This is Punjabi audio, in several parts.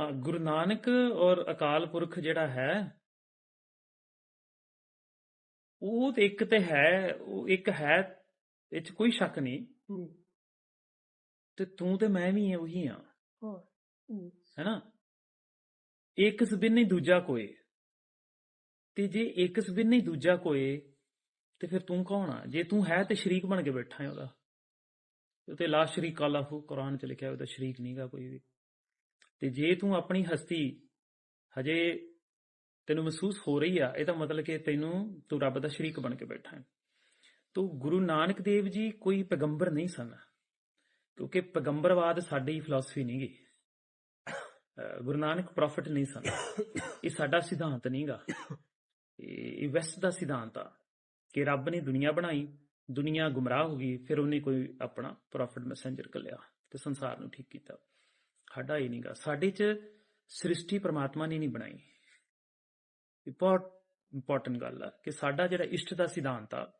ਹਾਂ ਗੁਰੂ ਨਾਨਕ ਔਰ ਅਕਾਲ ਪੁਰਖ ਜਿਹੜਾ ਹੈ ਉਹ ਤੇ ਇੱਕ ਤੇ ਹੈ ਉਹ ਇੱਕ ਹੈ ਇਹ ਚ ਕੋਈ ਸ਼ੱਕ ਨਹੀਂ। ਹੂੰ। ਤੇ ਤੂੰ ਤੇ ਮੈਂ ਵੀ ਉਹੀ ਆ ਹਾਂ ਹੂੰ। ਹੈਨਾ? ਇੱਕ ਸਬਿਨ ਨਹੀਂ ਦੂਜਾ ਕੋਏ ਤੇ ਜੇ ਇੱਕ ਸਬਿਨ ਨਹੀਂ ਦੂਜਾ ਕੋਏ ਤੇ ਫਿਰ ਤੂੰ ਕੌਣ ਆ? ਜੇ ਤੂੰ ਹੈ ਤੇ ਸ਼ਰੀਕ ਬਣ ਕੇ ਬੈਠਾ ਹੈ ਉਹਦਾ। ਉਹ ਤੇ ਲਾ ਸ਼ਰੀਕ ਅੱਲਾਹੁ ਕੁਰਾਨ ਚ ਲਿਖਿਆ ਉਹਦਾ ਸ਼ਰੀਕ ਨਹੀਂਗਾ ਕੋਈ ਵੀ। ਤੇ ਜੇ ਤੂੰ ਆਪਣੀ ਹਸਤੀ ਹਜੇ ਤੈਨੂੰ ਮਹਿਸੂਸ ਹੋ ਰਹੀ ਆ ਇਹਦਾ ਮਤਲਬ ਕਿ ਤੈਨੂੰ, ਤੂੰ ਰੱਬ ਦਾ ਸ਼ਰੀਕ ਬਣ ਕੇ ਬੈਠਾ ਹੈ। ਤੋ ਗੁਰੂ ਨਾਨਕ ਦੇਵ ਜੀ ਕੋਈ ਪੈਗੰਬਰ ਨਹੀਂ ਸਨ, ਕਿਉਂਕਿ ਪੈਗੰਬਰਵਾਦ ਸਾਡੀ ਫਿਲਾਸਫੀ ਨਹੀਂ ਗੀ। ਗੁਰੂ ਨਾਨਕ ਪ੍ਰੋਫਿਟ ਨਹੀਂ ਸਨ। ਇਹ ਸਾਡਾ ਸਿਧਾਂਤ ਨਹੀਂਗਾ ਇਹ ਇਹ ਵੈਸਟ ਦਾ ਸਿਧਾਂਤ ਆ ਕਿ ਰੱਬ ਨੇ ਦੁਨੀਆ ਬਣਾਈ, ਦੁਨੀਆ ਗੁੰਮਰਾਹ ਹੋ ਗਈ, ਫਿਰ ਉਹਨੇ ਕੋਈ ਆਪਣਾ ਪ੍ਰੋਫਿਟ ਮੈਸੇਂਜਰ ਕੱਲਿਆ ਤੇ ਸੰਸਾਰ ਨੂੰ ਠੀਕ ਕੀਤਾ। ਸਾਡਾ ਇਹ ਨਹੀਂਗਾ ਸਾਡੇ 'ਚ ਸ੍ਰਿਸ਼ਟੀ ਪ੍ਰਮਾਤਮਾ ਨੇ ਨਹੀਂ ਬਣਾਈ। ਇਹ ਬਹੁਤ ਇੰਪੋਰਟੈਂਟ ਗੱਲ ਆ ਕਿ ਸਾਡਾ ਜਿਹੜਾ ਇਸ਼ਟ ਦਾ ਸਿਧਾਂਤ ਆ,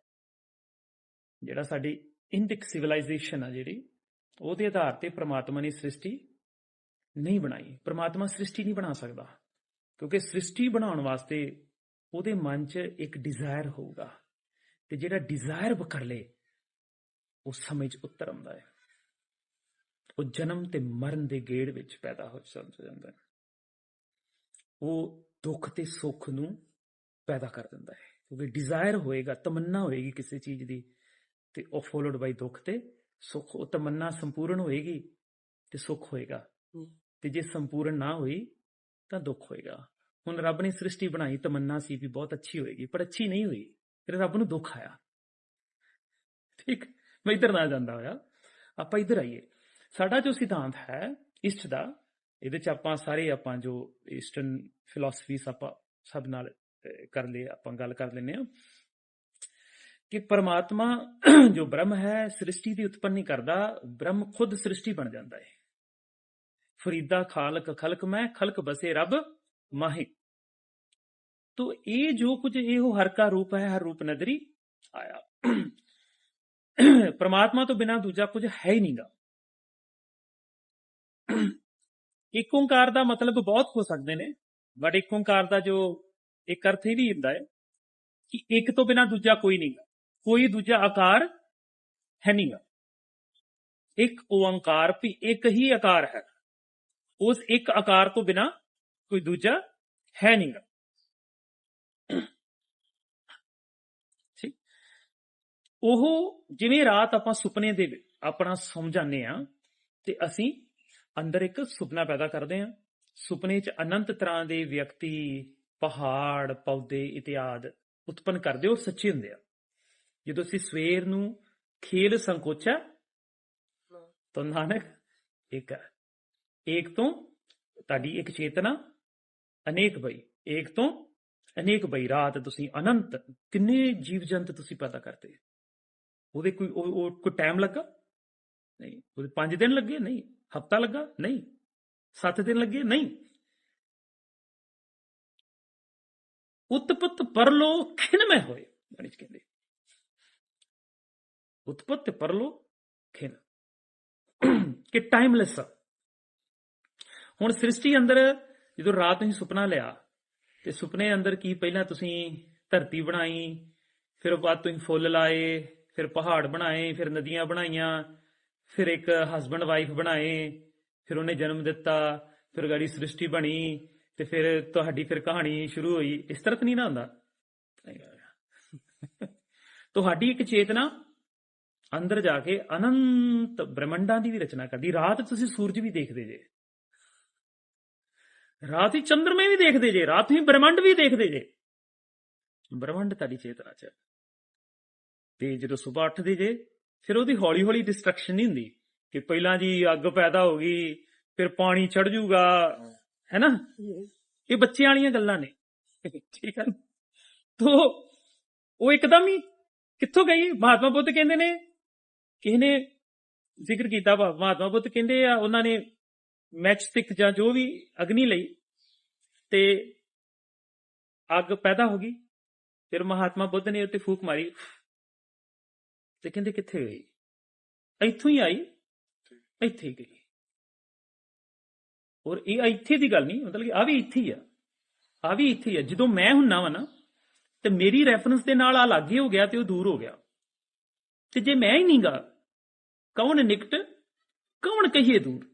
ਜਿਹੜਾ ਸਾਡੀ ਇੰਡਿਕ ਸਿਵਲਾਈਜੇਸ਼ਨ ਆ ਜਿਹੜੀ, ਉਹਦੇ ਆਧਾਰ ਤੇ ਪ੍ਰਮਾਤਮਾ ਨੇ ਸ੍ਰਿਸ਼ਟੀ ਨਹੀਂ ਬਣਾਈ। ਪ੍ਰਮਾਤਮਾ ਸ੍ਰਿਸ਼ਟੀ ਨਹੀਂ ਬਣਾ ਸਕਦਾ, ਕਿਉਂਕਿ ਸ੍ਰਿਸ਼ਟੀ ਬਣਾਉਣ ਵਾਸਤੇ ਉਹਦੇ ਮਨ 'ਚ ਇੱਕ ਡਿਜ਼ਾਇਰ ਹੋਊਗਾ। ਤੇ ਜਿਹੜਾ ਡਿਜ਼ਾਇਰ ਕਰ ਲੇ, ਉਹ ਸਮਝ 'ਚ ਉਤਰ ਆਉਂਦਾ ਹੈ। ਉਹ ਜਨਮ ਤੇ ਮਰਨ ਦੇ ਗੇੜ ਵਿੱਚ ਪੈਦਾ ਹੋ ਜਾਂਦਾ ਹੈ। ਉਹ ਦੁੱਖ ਤੇ ਸੁੱਖ ਨੂੰ ਪੈਦਾ ਕਰ ਦਿੰਦਾ ਹੈ। ਕਿਉਂਕਿ ਡਿਜ਼ਾਇਰ ਹੋਏਗਾ ਤਮੰਨਾ ਹੋਏਗੀ ਕਿਸੇ ਚੀਜ਼ ਦੀ ਤੇ ਉਹ ਫੋਲੋਡ ਬਾਈ ਦੁੱਖ ਤੇ ਸੁੱਖ ਉਹ ਤਮੰਨਾ ਸੰਪੂਰਨ ਹੋਏਗੀ ਤੇ ਸੁੱਖ ਹੋਏਗਾ। ਤੇ ਜੇ ਸੰਪੂਰਨ ਨਾ ਹੋਈ ਤਾਂ ਦੁੱਖ ਹੋਏਗਾ। ਹੁਣ ਰੱਬ ਨੇ ਸ੍ਰਿਸ਼ਟੀ ਬਣਾਈ ਤਮੰਨਾ ਸੀ ਵੀ ਬਹੁਤ ਅੱਛੀ ਹੋਏਗੀ ਪਰ ਅੱਛੀ ਨਹੀਂ ਹੋਈ ਫਿਰ ਰੱਬ ਨੂੰ ਦੁੱਖ ਆਇਆ। ਠੀਕ? ਮੈਂ ਇੱਧਰ ਨਾ ਜਾਂਦਾ ਹੋਇਆ। ਆਪਾਂ ਇੱਧਰ ਆਈਏ। ਸਾਡਾ ਜੋ ਸਿਧਾਂਤ ਹੈ ਇਸ਼ਟ ਦਾ, ਇਹਦੇ ਚ ਆਪਾਂ ਸਾਰੇ ਆਪਾਂ ਜੋ ਈਸਟਰਨ ਫਿਲਾਸਫੀਸ ਆਪਾਂ ਸਭ ਨਾਲ ਕਰ ਲਏ, ਆਪਾਂ ਗੱਲ ਕਰ ਲੈਨੇ ਆ ਕਿ ਪਰਮਾਤਮਾ ਜੋ ਬ੍ਰਹਮ ਹੈ, ਸ੍ਰਿਸ਼ਟੀ ਦੀ ਉਤਪੰਨ ਨਹੀਂ ਕਰਦਾ, ਬ੍ਰਹਮ ਖੁਦ ਸ੍ਰਿਸ਼ਟੀ ਬਣ ਜਾਂਦਾ ਹੈ। ਫਰੀਦਾ ਖਾਲਕ ਖਲਕ ਮੈਂ, ਖਲਕ ਬਸੇ ਰੱਬ ਮਾਹੀ। ਤੋ ਇਹ ਜੋ ਕੁਝ ਇਹੋ ਹਰ ਕਾ ਰੂਪ ਹੈ, ਹਰ ਰੂਪ ਨਦਰੀ ਆਇਆ। ਪਰਮਾਤਮਾ ਤੋਂ ਬਿਨਾ ਦੂਜਾ ਕੁਝ ਹੈ ਹੀ ਨਹੀਂਗਾ ਇੱਕ ਓੰਕਾਰ ਦਾ ਮਤਲਬ ਬਹੁਤ ਹੋ ਸਕਦੇ ਨੇ ਬਟ ਇੱਕ ਓੰਕਾਰ ਦਾ ਜੋ ਇੱਕ ਅਰਥ ਇਹ ਵੀ ਹੁੰਦਾ ਹੈ ਕਿ ਇੱਕ ਤੋਂ ਬਿਨਾ ਦੂਜਾ ਕੋਈ ਨਹੀਂਗਾ ਕੋਈ ਦੂਜਾ ਆਕਾਰ ਹੈ ਨਹੀਂਗਾ ਇੱਕ ਓੰਕਾਰ ਵੀ ਇੱਕ ਹੀ ਆਕਾਰ ਹੈ, ਉਸ ਇੱਕ ਆਕਾਰ ਤੋਂ ਬਿਨਾ ਕੋਈ ਦੂਜਾ ਹੈ ਨਹੀਂਗਾ ਠੀਕ? ਉਹ ਜਿਵੇਂ ਰਾਤ ਆਪਾਂ ਸੁਪਨੇ ਦੇ ਆਪਣਾ ਸੌਂ ਜਾਂਦੇ ਆ ਤੇ ਅਸੀਂ ਅੰਦਰ ਇੱਕ ਸੁਪਨਾ ਪੈਦਾ ਕਰਦੇ ਹਾਂ। ਸੁਪਨੇ 'ਚ ਅਨੰਤ ਤਰ੍ਹਾਂ ਦੇ ਵਿਅਕਤੀ, ਪਹਾੜ, ਪੌਦੇ ਇਤਿਆਦ ਉਤਪਨ ਕਰਦੇ ਉਹ ਸੱਚੇ ਹੁੰਦੇ ਆ। ਜਦੋਂ ਅਸੀਂ ਸਵੇਰ ਨੂੰ ਖੇਲ ਸੰਕੋਚਾ, ਤਾਂ ਨਾਨਕ ਇੱਕ ਹੈ। ਇੱਕ ਤੋਂ ਤੁਹਾਡੀ ਇੱਕ ਚੇਤਨਾ, ਅਨੇਕ ਬਈ। ਇੱਕ ਤੋਂ ਅਨੇਕ ਬਈ। ਰਾਤ ਤੁਸੀਂ ਅਨੰਤ, ਕਿੰਨੇ ਜੀਵ ਜੰਤ ਤੁਸੀਂ ਪੈਦਾ ਕਰਦੇ। ਉਹਦੇ ਕੋਈ, ਉਹ- ਕੋਈ ਟਾਈਮ ਲੱਗਾ? ਨਹੀਂ। ਉਹਦੇ 5 ਦਿਨ ਲੱਗੇ? ਨਹੀਂ। ਹਫਤਾ ਲੱਗਾ? ਨਹੀਂ। 7 ਦਿਨ ਲੱਗੇ? ਨਹੀਂ। ਉਤਪਤ ਪਰਲੋ ਖਿਨਮੈ ਹੋਏ। ਗਣਿਤ ਕਹਿੰਦੇ। ਉਤਪਤ ਤੇ ਪਰਲੋ ਖਿਨ। ਕਿ ਟਾਈਮਲੈਸ ਹੁਣ ਸ੍ਰਿਸ਼ਟੀ ਅੰਦਰ ਜਦੋਂ ਰਾਤ ਨੂੰ ਸੁਪਨਾ ਲਿਆ, ਤੇ ਸੁਪਨੇ ਅੰਦਰ ਕੀ ਪਹਿਲਾਂ ਤੁਸੀਂ ਧਰਤੀ ਬਣਾਈ, ਫਿਰ ਬਾਅਦ ਤੁਸੀਂ ਫੁੱਲ ਲਾਏ, ਫਿਰ ਪਹਾੜ ਬਣਾਏ, ਫਿਰ ਨਦੀਆਂ ਬਣਾਈਆਂ ਫਿਰ ਇੱਕ ਹਸਬੰਡ ਵਾਈਫ ਬਣਾਏ, ਫਿਰ ਉਹਨੇ ਜਨਮ ਦਿੱਤਾ, ਫਿਰ ਗਾੜੀ ਸ੍ਰਿਸ਼ਟੀ ਬਣੀ ਤੇ ਫਿਰ ਤੁਹਾਡੀ ਫਿਰ ਕਹਾਣੀ ਸ਼ੁਰੂ ਹੋਈ। ਇਸ ਤਰ੍ਹਾਂ ਨਹੀਂ ਨਾ ਹੁੰਦਾ? ਤੁਹਾਡੀ ਇੱਕ ਚੇਤਨਾ ਅੰਦਰ ਜਾ ਕੇ ਅਨੰਤ ਬ੍ਰਹਮੰਡਾਂ ਦੀ ਵੀ ਰਚਨਾ ਕਰਦੀ। ਰਾਤ ਤੁਸੀਂ ਸੂਰਜ ਵੀ ਦੇਖਦੇ ਜੇ। ਰਾਤ ਹੀ ਚੰਦਰਮੇ ਵੀ ਦੇਖਦੇ ਜੇ, ਰਾਤ ਹੀ ਬ੍ਰਹਮੰਡ ਵੀ ਦੇਖਦੇ ਜੇ। ਬ੍ਰਹਮੰਡ ਤੁਹਾਡੀ ਚੇਤਨਾ ਚ ਤੇ ਜਦੋਂ ਸਵੇਰ ਉੱਠਦੇ ਜੇ ਫਿਰ ਉਹਦੀ ਹੌਲੀ ਹੌਲੀ ਡਿਸਟਰਕਸ਼ਨ ਨਹੀਂ ਹੁੰਦੀ ਕਿ ਪਹਿਲਾਂ ਜੀ ਅੱਗ ਪੈਦਾ ਹੋ ਗਈ ਫਿਰ ਪਾਣੀ ਚੜ ਜਾਊਗਾ ਹੈਨਾ? ਇਹ ਬੱਚਿਆਂ ਵਾਲੀਆਂ ਗੱਲਾਂ ਨੇ। ਠੀਕ ਹੈ ਤੋ ਉਹ ਇੱਕਦਮ ਹੀ ਕਿੱਥੋਂ ਗਈ? ਮਹਾਤਮਾ ਬੁੱਧ ਕਹਿੰਦੇ ਨੇ ਕਿਸੇ ਨੇ ਜ਼ਿਕਰ ਕੀਤਾ ਮਹਾਤਮਾ ਬੁੱਧ ਕਹਿੰਦੇ ਆ ਉਹਨਾਂ ਨੇ ਮੈਚ ਸਟਿਕ ਜਾਂ ਜੋ ਵੀ ਅਗਨੀ ਲਈ ਤੇ ਅੱਗ ਪੈਦਾ ਹੋ ਗਈ। ਫਿਰ ਮਹਾਤਮਾ ਬੁੱਧ ਨੇ ਉੱਤੇ ਫੂਕ ਮਾਰੀ। ਤੇ ਕਹਿੰਦੇ ਕਿੱਥੇ ਗਈ? ਇੱਥੋਂ ਹੀ ਆਈ? ਇੱਥੇ ਹੀ ਗਈ। ਔਰ ਇਹ ਇੱਥੇ ਦੀ ਗੱਲ ਨਹੀਂ ਮਤਲਬ ਕਿ ਆ ਵੀ ਇੱਥੇ ਹੀ ਆ। ਆ ਵੀ ਇੱਥੇ ਹੀ ਆ। ਜਦੋਂ ਮੈਂ ਹੁੰਨਾ ਵਾ ਨਾ ਤੇ ਮੇਰੀ ਰੈਫਰੈਂਸ ਦੇ ਨਾਲ ਆ ਲਾਗੇ ਹੋ ਗਿਆ ਤੇ ਉਹ ਦੂਰ ਹੋ ਗਿਆ। ਤੇ ਜੇ ਮੈਂ ਹੀ ਨਹੀਂਗਾ ਕੌਣ ਨਿਕਟ ਕੌਣ ਕਹੀਏ ਦੂਰ?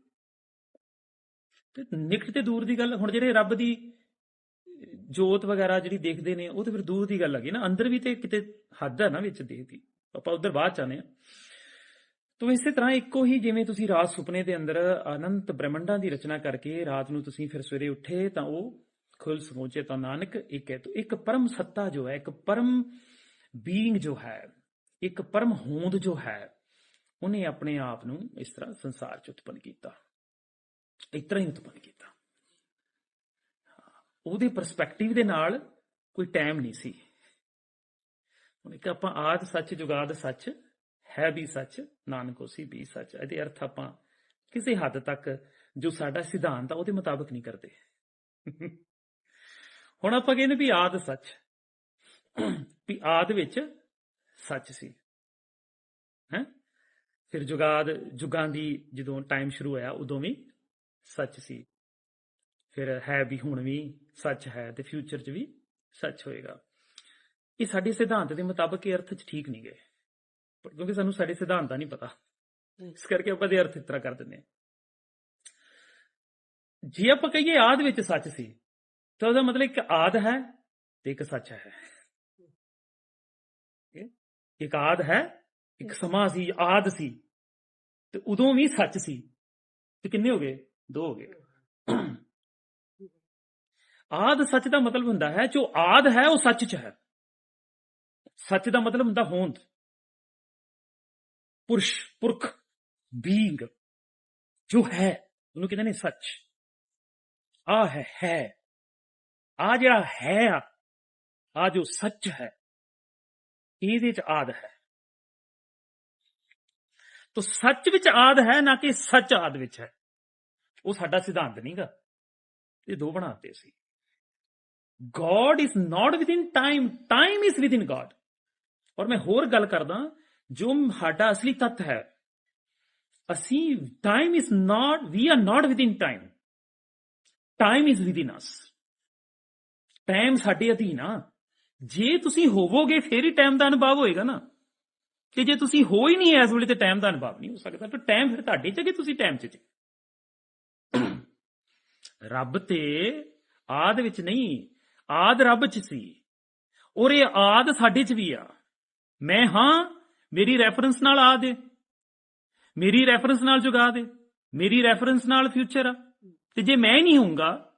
ਤੇ ਨਿਕਟ ਤੇ ਦੂਰ ਦੀ ਗੱਲ ਹੁਣ ਜਿਹੜੇ ਰੱਬ ਦੀ ਜੋਤ ਵਗੈਰਾ ਜਿਹੜੀ ਦੇਖਦੇ ਨੇ ਉਹ ਤੇ ਫਿਰ ਦੂਰ ਦੀ ਗੱਲ ਹੈਗੀ ਨਾ। ਅੰਦਰ ਵੀ ਤੇ ਕਿਤੇ ਹੱਦ ਹੈ ਨਾ ਵਿੱਚ ਦੇਖਦੀ। ਆਪਾਂ ਉਧਰ ਬਾਅਦ ਚਾਹਨੇ ਆ ਤੋ ਇਸੇ ਤਰ੍ਹਾਂ ਇੱਕੋ ਹੀ ਜਿਵੇਂ ਤੁਸੀਂ ਰਾਤ ਸੁਪਨੇ ਦੇ ਅੰਦਰ ਅਨੰਤ ਬ੍ਰਹਮੰਡਾਂ ਦੀ ਰਚਨਾ ਕਰਕੇ ਰਾਤ ਨੂੰ ਤੁਸੀਂ ਫਿਰ ਸਵੇਰੇ ਉੱਠੇ ਤਾਂ ਉਹ ਖੁੱਲ ਸਮੋਚੇ ਤਾਂ ਨਾਨਕ ਇੱਕ ਹੈ। ਤੋ ਇੱਕ ਪਰਮ ਸੱਤਾ ਜੋ ਹੈ, ਇੱਕ ਪਰਮ ਬੀਇੰਗ ਜੋ ਹੈ, ਇੱਕ ਪਰਮ ਹੋਂਦ ਜੋ ਹੈ, ਉਹਨੇ ਆਪਣੇ ਆਪ ਨੂੰ ਇਸ ਤਰ੍ਹਾਂ ਸੰਸਾਰ ਚ ਉਤਪੰਨ ਕੀਤਾ। ਇਸ ਤਰ੍ਹਾਂ ਹੀ ਉਤਪੰਨ ਕੀਤਾ। ਉਹਦੇ ਪਰਸਪੈਕਟਿਵ ਦੇ ਨਾਲ ਕੋਈ ਟਾਈਮ ਨਹੀਂ ਸੀ। ਹੁਣ ਇੱਕ ਆਪਾਂ ਆਦ ਸੱਚ ਜੁਗਾਦ ਸੱਚ ਹੈ ਵੀ ਸੱਚ, ਨਾਨਕ ਹੋਸੀ ਵੀ ਸੱਚ। ਇਹਦੇ ਅਰਥ ਆਪਾਂ ਕਿਸੇ ਹੱਦ ਤੱਕ ਜੋ ਸਾਡਾ ਸਿਧਾਂਤ ਆ ਉਹਦੇ ਮੁਤਾਬਕ ਨਹੀਂ ਕਰਦੇ। ਹੁਣ ਆਪਾਂ ਕਹਿੰਦੇ ਵੀ ਆਦ ਸੱਚ। ਵੀ ਆਦ ਵਿੱਚ ਸੱਚ ਸੀ। ਹੈ? ਫਿਰ ਜੁਗਾਦ ਜੁਗਾਂ ਦੀ ਜਦੋਂ ਟਾਈਮ ਸ਼ੁਰੂ ਹੋਇਆ, ਉਦੋਂ ਵੀ ਸੱਚ ਸੀ। ਫਿਰ ਹੈ ਵੀ ਹੁਣ ਵੀ ਸੱਚ ਹੈ ਤੇ ਫਿਊਚਰ 'ਚ ਵੀ ਸੱਚ ਹੋਏਗਾ। ਇਹ ਸਾਡੇ ਸਿਧਾਂਤ ਦੇ ਮੁਤਾਬਕ ਇਹ ਅਰਥ 'ਚ ਠੀਕ ਨਹੀਂ ਗਏ। ਪਰ ਕਿਉਂਕਿ ਸਾਨੂੰ ਸਾਡੇ ਸਿਧਾਂਤ ਦਾ ਨਹੀਂ ਪਤਾ। ਇਸ ਕਰਕੇ ਆਪਾਂ ਦੇ ਅਰਥ ਇਸ ਤਰ੍ਹਾਂ ਕਰ ਦਿੰਦੇ ਜੇ ਆਪਾਂ ਕਹੀਏ ਆਦ ਵਿੱਚ ਸੱਚ ਸੀ ਤਾਂ ਉਹਦਾ ਮਤਲਬ ਇੱਕ ਆਦ ਹੈ ਤੇ ਇੱਕ ਸੱਚ ਹੈ। ਇੱਕ ਆਦ ਹੈ ਇੱਕ ਸਮਾਂ ਸੀ ਆਦ ਸੀ ਤੇ ਉਦੋਂ ਵੀ ਸੱਚ ਸੀ। ਤੇ ਕਿੰਨੇ ਹੋ ਗਏ? ਦੋ ਹੋ ਗਏ। ਆਦ ਸੱਚ ਦਾ ਮਤਲਬ ਹੁੰਦਾ ਹੈ ਜੋ ਆਦ ਹੈ ਉਹ ਸੱਚ ਚ ਹੈ। ਸੱਚ ਦਾ ਮਤਲਬ ਹੁੰਦਾ ਹੋਂਦ। ਪੁਰਸ਼, ਪੁਰਖ ਬੀਇੰਗ ਜੋ ਹੈ, ਉਹਨੂੰ ਕਹਿੰਦੇ ਨੇ ਸੱਚ। ਆ ਹੈ ਹੈ। ਆ ਜਿਹੜਾ ਹੈ ਆ ਆ ਜੋ ਸੱਚ ਹੈ, ਇਹਦੇ ਚ ਆਦ ਹੈ। ਤੋ ਸੱਚ ਵਿੱਚ ਆਦ ਹੈ, ਨਾ ਕਿ ਸੱਚ ਆਦ ਵਿੱਚ ਹੈ। ਉਹ ਸਾਡਾ ਸਿਧਾਂਤ ਨਹੀਂਗਾ। ਇਹ ਦੋ ਬਣਾਤੇ ਸੀ God is God within time time is within God ਔਰ ਮੈਂ ਹੋਰ ਗੱਲ ਕਰਦਾ, ਜੋ ਸਾਡਾ ਅਸਲੀ ਤੱਤ ਹੈ, ਅਸੀਂ time time is not, we are not within time time is within us. Time ਸਾਡੇ ਅਧੀਨ ਆ। ਜੇ ਤੁਸੀਂ ਹੋਵੋਗੇ, ਫੇਰ ਹੀ ਟਾਈਮ ਦਾ ਅਨੁਭਵ ਹੋਏਗਾ ਨਾ। ਤੇ ਜੇ ਤੁਸੀਂ ਹੋ ਹੀ ਨਹੀਂ ਇਸ ਵੇਲੇ, ਤੇ ਟਾਈਮ ਦਾ ਅਨੁਭਵ ਨਹੀਂ ਹੋ ਸਕਦਾ। ਤਾਂ ਟਾਈਮ ਫਿਰ ਤੁਹਾਡੇ ਚ ਕਿ ਤੁਸੀਂ ਟਾਈਮ ਚ ਜੀ? ਰੱਬ ਤੇ ਆਦ ਵਿੱਚ ਨਹੀਂ, ਆਦ ਰੱਬ ਚ ਸੀ। ਔਰ ਇਹ ਆਦ ਸਾਡੇ ਚ ਵੀ ਆ। ਮੈਂ ਹਾਂ ਮੇਰੀ ਰੈਫਰੈਂਸ ਨਾਲ ਆਦ ਹੈ ਮੇਰੀ ਰੈਫਰੈਂਸ ਨਾਲ ਜੁਗਾ ਦੇ। ਮੇਰੀ ਰੈਫਰੈਂਸ ਨਾਲ ਫਿਊਚਰ ਆ। ਤੇ ਜੇ ਮੈਂ ਨਹੀਂ ਹੋਊਂਗਾ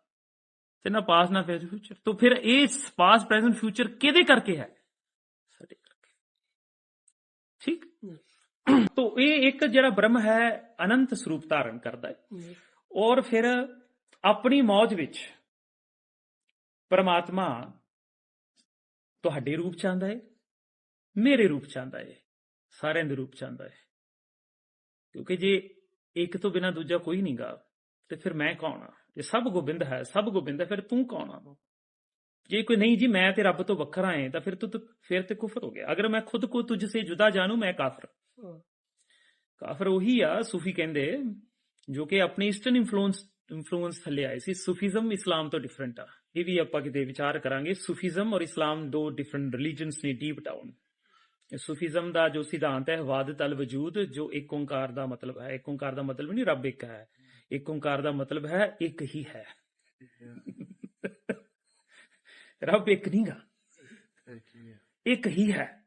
ਤੇ ਨਾ ਪਾਸ ਨਾ ਫਿਰ ਫਿਊਚਰ ਤਾਂ ਫਿਰ ਇਹ ਪਾਸ ਪ੍ਰੈਜ਼ੈਂਟ ਫਿਊਚਰ ਕਿਹਦੇ ਕਰਕੇ ਹੈ? ਸਾਡੇ ਕਰਕੇ। ਠੀਕ? ਤੋ ਇਹ ਇੱਕ ਜਿਹੜਾ ਬ੍ਰਹਮ ਹੈ ਅਨੰਤ ਸਰੂਪ ਧਾਰਨ ਕਰਦਾ ਹੈ। ਔਰ ਫਿਰ ਆਪਣੀ ਮੌਜ ਵਿੱਚ ਪਰਮਾਤਮਾ ਤੁਹਾਡੇ ਰੂਪ ਚ ਆਂਦਾ ਹੈ। ਮੇਰੇ ਰੂਪ ਚ ਆਂਦਾ ਹੈ ਸਾਰਿਆਂ ਦੇ ਰੂਪ ਚ ਆਂਦਾ ਹੈ ਕਿਉਂਕਿ ਜੇ ਇੱਕ ਤੋਂ ਬਿਨਾ ਦੂਜਾ ਕੋਈ ਨਹੀਂਗਾ ਤੇ ਫਿਰ ਮੈਂ ਕੌਣ ਆ? ਜੇ ਸਭ ਗੋਬਿੰਦ ਹੈ ਸਭ ਗੋਬਿੰਦ ਹੈ ਫਿਰ ਤੂੰ ਕੌਣ ਆ? ਜੇ ਕੋਈ ਨਹੀਂ ਜੀ ਮੈਂ ਤੇ ਰੱਬ ਤੋਂ ਵੱਖਰਾ ਹਾਂ ਤਾਂ ਫਿਰ ਤੂੰ ਤੂੰ- ਫਿਰ ਤੇ ਕੁਫਰ ਹੋ ਗਿਆ। ਅਗਰ ਮੈਂ ਖੁਦ ਕੋ ਤੁਝ ਸੇ ਜੁਦਾ ਜਾਣੂ ਮੈਂ ਕਾਫਰ। ਕਾਫਰ ਉਹੀ ਆ ਸੂਫੀ ਕਹਿੰਦੇ ਜੋ ਕਿ ਆਪਣੀ ਈਸਟਰਨ ਇਨਫਲੂਐਂਸ ਇਨਫਲੂਐਂਸ ਥੱਲੇ ਆਏ ਸੀ। ਸੂਫੀਜ਼ਮ ਇਸਲਾਮ ਤੋਂ ਡਿਫਰੈਂਟ ਆ। ਇਹ ਵੀ ਆਪਾਂ ਕਿਤੇ ਵਿਚਾਰ ਕਰਾਂਗੇ। ਸੂਫੀਜ਼ਮ ਔਰ ਇਸਲਾਮ ਦੋ ਡਿਫਰੈਂਟ ਰਿਲੀਜੀਅਨਸ ਨੇ ਡੀਪ ਡਾਊਨ ਸੂਫੀਜ਼ਮ ਦਾ ਜੋ ਸਿਧਾਂਤ ਹੈ ਵਾਦਤ ਅਲ ਵਜੂਦ, ਜੋ ਇੱਕ ਓੰਕਾਰ ਦਾ ਮਤਲਬ ਹੈ, ਇੱਕ ਓੰਕਾਰ ਦਾ ਮਤਲਬ ਨਹੀਂ, ਰੱਬ ਇੱਕ ਹੈ। ਇੱਕ ਓੰਕਾਰ ਦਾ ਮਤਲਬ ਹੈ, ਇੱਕ ਹੀ ਹੈ। ਰੱਬ ਇੱਕ ਨਹੀਂਗਾ ਇੱਕ ਹੀ ਹੈ।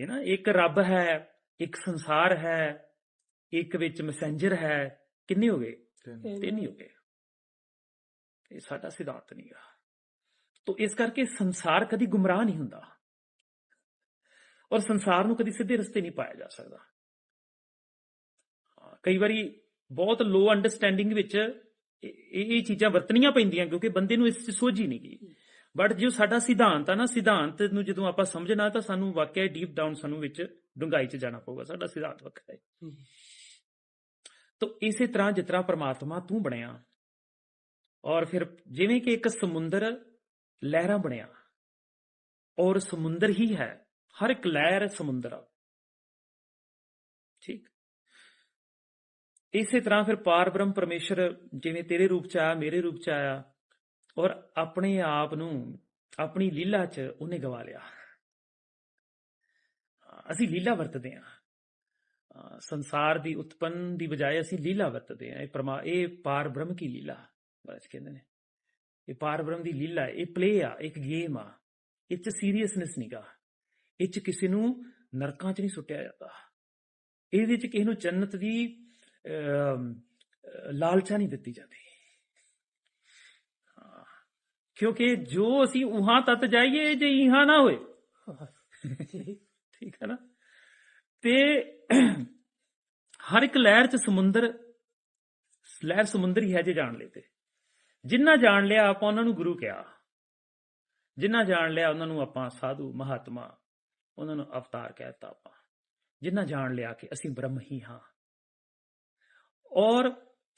ਹੈ ਨਾ, ਇੱਕ ਰੱਬ ਹੈ, ਇੱਕ ਸੰਸਾਰ ਹੈ, ਇੱਕ ਵਿੱਚ ਮੈਸੇਂਜਰ ਹੈ, ਕਿੰਨੇ ਹੋ ਗਏ? ਤਿੰਨ ਹੀ ਹੋ ਗਏ। ਇਹ ਸਾਡਾ ਸਿਧਾਂਤ ਨਹੀਂਗਾ ਤੋ ਇਸ ਕਰਕੇ ਸੰਸਾਰ ਕਦੀ ਗੁੰਮਰਾਹ ਨਹੀਂ ਹੁੰਦਾ। ਔਰ ਸੰਸਾਰ ਨੂੰ ਕਦੀ ਸਿੱਧੇ ਰਸਤੇ ਨਹੀਂ ਪਾਇਆ ਜਾ ਸਕਦਾ। ਕਈ ਵਾਰੀ ਬਹੁਤ ਲੋ ਅੰਡਰਸਟੈਂਡਿੰਗ ਵਿੱਚ ਇਹ ਇਹ ਚੀਜ਼ਾਂ ਵਰਤਣੀਆਂ ਪੈਂਦੀਆਂ ਕਿਉਂਕਿ ਬੰਦੇ ਨੂੰ ਇਸ 'ਚ ਸੋਝ ਹੀ ਨਹੀਂ ਗਈ ਬਟ ਜੋ ਸਾਡਾ ਸਿਧਾਂਤ ਆ ਨਾ ਸਿਧਾਂਤ ਨੂੰ ਜਦੋਂ ਆਪਾਂ ਸਮਝਣਾ ਤਾਂ ਸਾਨੂੰ ਵਾਕਿਆ ਡੀਪ ਡਾਊਨ ਸਾਨੂੰ ਵਿੱਚ ਡੂੰਘਾਈ 'ਚ ਜਾਣਾ ਪਊਗਾ ਸਾਡਾ ਸਿਧਾਂਤ ਵੱਖਰਾ ਹੈ। ਤੋ ਇਸੇ ਤਰ੍ਹਾਂ ਤਰ੍ਹਾਂ ਪ੍ਰਮਾਤਮਾ ਤੂੰ ਬਣਿਆ ਔਰ ਫਿਰ ਜਿਵੇਂ ਕਿ ਇੱਕ ਸਮੁੰਦਰ ਲਹਿਰਾਂ ਬਣਿਆ ਔਰ ਸਮੁੰਦਰ ਹੀ ਹੈ ਹਰ ਇੱਕ ਲਹਿਰ ਸਮੁੰਦਰ ਠੀਕ? ਇਸੇ ਤਰ੍ਹਾਂ ਫਿਰ ਪਾਰਬ੍ਰਹਮ ਪਰਮੇਸ਼ਰ ਜਿਵੇਂ ਤੇਰੇ ਰੂਪ ਚ ਆਇਆ, ਮੇਰੇ ਰੂਪ ਚ ਆਇਆ ਔਰ ਆਪਣੇ ਆਪ ਨੂੰ ਆਪਣੀ ਲੀਲਾ ਚ ਉਹਨੇ ਗਵਾ ਲਿਆ। ਅਸੀਂ ਲੀਲਾ ਵਰਤਦੇ ਹਾਂ। ਸੰਸਾਰ ਦੀ ਉਤਪੰਨ ਦੀ ਬਜਾਏ ਅਸੀਂ ਲੀਲਾ ਵਰਤਦੇ ਹਾਂ। ਇਹ ਪਰਮਾ, ਇਹ ਪਾਰਬ੍ਰਹਮ ਕੀ ਲੀਲਾ ਬਸ ਕਹਿੰਦੇ ਨੇ। ਇਹ ਪਾਰਬ੍ਰਹਮ ਦੀ ਲੀਲਾ ਇਹ ਪਲੇ ਆ, ਇੱਕ ਗੇਮ ਆ। ਇਹ ਚ ਸੀਰੀਅਸਨੈਸ ਨਹੀਂਗਾ ਇਹ ਚ ਕਿਸੇ ਨੂੰ ਨਰਕਾਂ ਚ ਨਹੀਂ ਸੁੱਟਿਆ ਜਾਂਦਾ। ਇਹਦੇ ਵਿੱਚ ਕਿਸੇ ਨੂੰ ਜੰਨਤ ਦੀ ਅਹ, ਲਾਲਚਾ ਨਹੀਂ ਦਿੱਤੀ ਜਾਂਦੀ। ਹਾਂ, ਕਿਉਂਕਿ ਜੋ ਅਸੀਂ ਉਹਾਂ ਤੱਤ ਜਾਈਏ ਜੇ ਇਹਾਂ ਨਾ ਹੋਏ। ਠੀਕ ਹੈ ਨਾ? ਤੇ ਹਰ ਇੱਕ ਲਹਿਰ ਚ ਸਮੁੰਦਰ ਲਹਿਰ ਸਮੁੰਦਰ ਹੀ ਹੈ ਜੇ ਜਾਣ ਲਏ ਤੇ। ਜਿੰਨਾ ਜਾਣ ਲਿਆ ਆਪਾਂ ਉਹਨਾਂ ਨੂੰ ਗੁਰੂ ਕਿਹਾ। ਜਿੰਨਾ ਜਾਣ ਲਿਆ ਉਹਨਾਂ ਨੂੰ ਆਪਾਂ ਸਾਧੂ ਮਹਾਤਮਾ ਉਹਨਾਂ ਨੂੰ ਅਵਤਾਰ ਕਹਿਤਾ ਆਪਾਂ ਜਿੰਨਾ ਜਾਣ ਲਿਆ ਕਿ ਅਸੀਂ ਬ੍ਰਹਮ ਹੀ ਹਾਂ। ਔਰ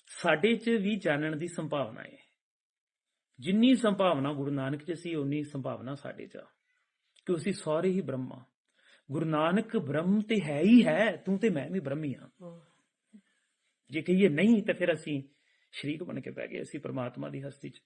ਸਾਡੇ 'ਚ ਵੀ ਜਾਣਨ ਦੀ ਸੰਭਾਵਨਾ ਹੈ ਜਿੰਨੀ ਸੰਭਾਵਨਾ ਗੁਰੂ ਨਾਨਕ 'ਚ ਸੀ ਉਨੀ ਸੰਭਾਵਨਾ ਸਾਡੇ 'ਚ। ਕਿ ਅਸੀਂ ਸਾਰੇ ਹੀ ਬ੍ਰਹਮਾ ਗੁਰੂ ਨਾਨਕ ਬ੍ਰਹਮ ਤੇ ਹੈ ਹੀ ਹੈ ਤੂੰ ਤੇ ਮੈਂ ਵੀ ਬ੍ਰਹਮੀ ਹਾਂ ਜੇ ਕਹੀਏ ਨਹੀਂ ਤਾਂ ਫਿਰ ਅਸੀਂ ਸ਼ਰੀਕ ਬਣ ਕੇ ਬਹਿ ਗਏ ਅਸੀਂ ਪ੍ਰਮਾਤਮਾ ਦੀ ਹਸਤੀ 'ਚ।